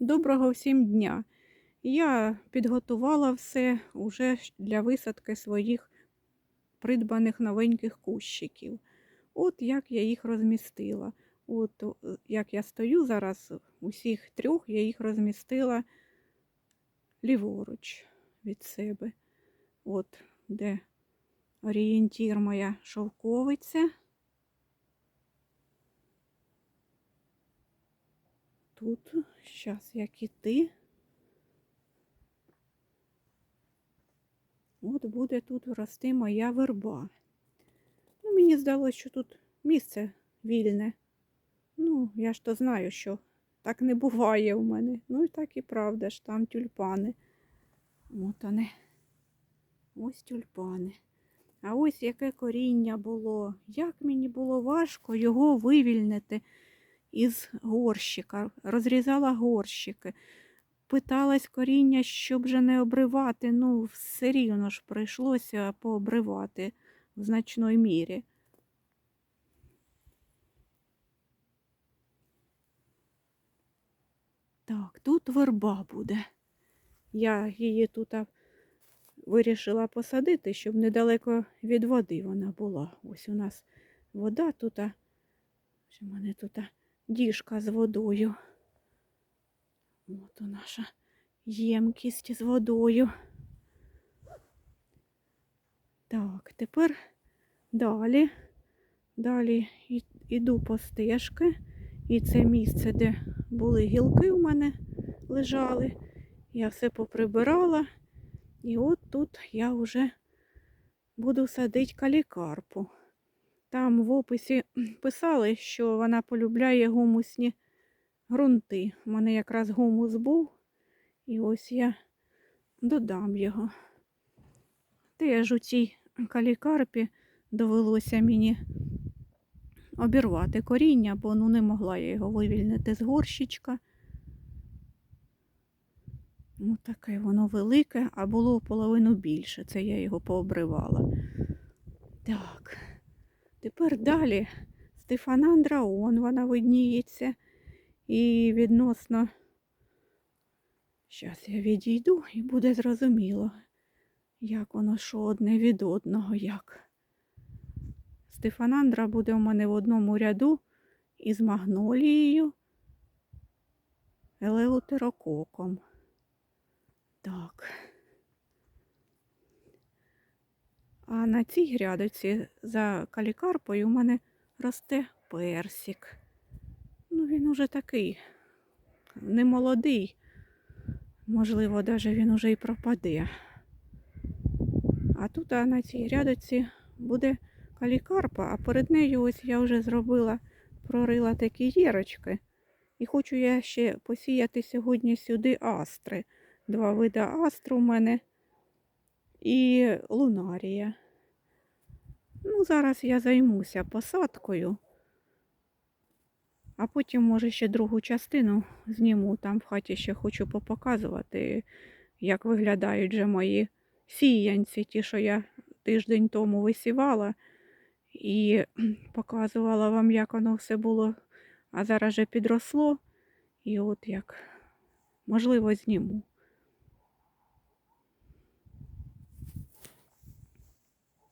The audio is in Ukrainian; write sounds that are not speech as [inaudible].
Доброго всім дня! Я підготувала все уже для висадки своїх придбаних новеньких кущиків. От як я їх розмістила. От як я стою зараз, усіх трьох я їх розмістила ліворуч від себе. От де орієнтір моя шовковиця. Тут, зараз як іти. От буде тут рости моя верба. Ну, мені здалося, що тут місце вільне. Ну, я ж то знаю, що так не буває у мене. Ну і так і правда ж, там тюльпани. От вони. Ось тюльпани. А ось яке коріння було. Як мені було важко його вивільнити із горщика. Розрізала горщики. Питалась коріння, щоб же не обривати. Ну, все рівно ж прийшлося пообривати в значної мірі. Так, тут верба буде. Я її тут вирішила посадити, щоб недалеко від води вона була. Ось у нас вода тут. Що в мене тут діжка з водою. От у наша ємкість з водою. Так, тепер далі. Далі іду по стежки. І це місце, де були гілки у мене лежали. Я все поприбирала. І от тут я вже буду садити калікарпу. Там в описі [clears throat] писали, що вона полюбляє гумусні ґрунти. У мене якраз гумус був, і ось я додам його. Теж у цій калікарпі довелося мені обірвати коріння, бо ну не могла я його вивільнити з горщичка. Ну, таке воно велике, а було половину більше. Це я його пообривала. Так, тепер далі Стефанандра он вона видніється. І відносно, зараз я відійду і буде зрозуміло, як воно що одне від одного, як. Стефанандра буде у мене в одному ряду із магнолією, елеутерококом. Так. А на цій грядочці за калікарпою у мене росте персик. Ну, він уже такий не молодий. Можливо, навіть він уже і пропаде. А тут а на цій рядочці буде калікарпа, а перед нею ось я вже зробила, прорила такі дірочки. І хочу я ще посіяти сьогодні сюди астри. Два види астру у мене і лунарія. Ну, зараз я займуся посадкою. А потім, може, ще другу частину зніму. Там в хаті ще хочу попоказувати, як виглядають же мої сіянці, ті, що я тиждень тому висівала, і [clears throat] показувала вам, як воно все було, а зараз же підросло. І от як, можливо, зніму.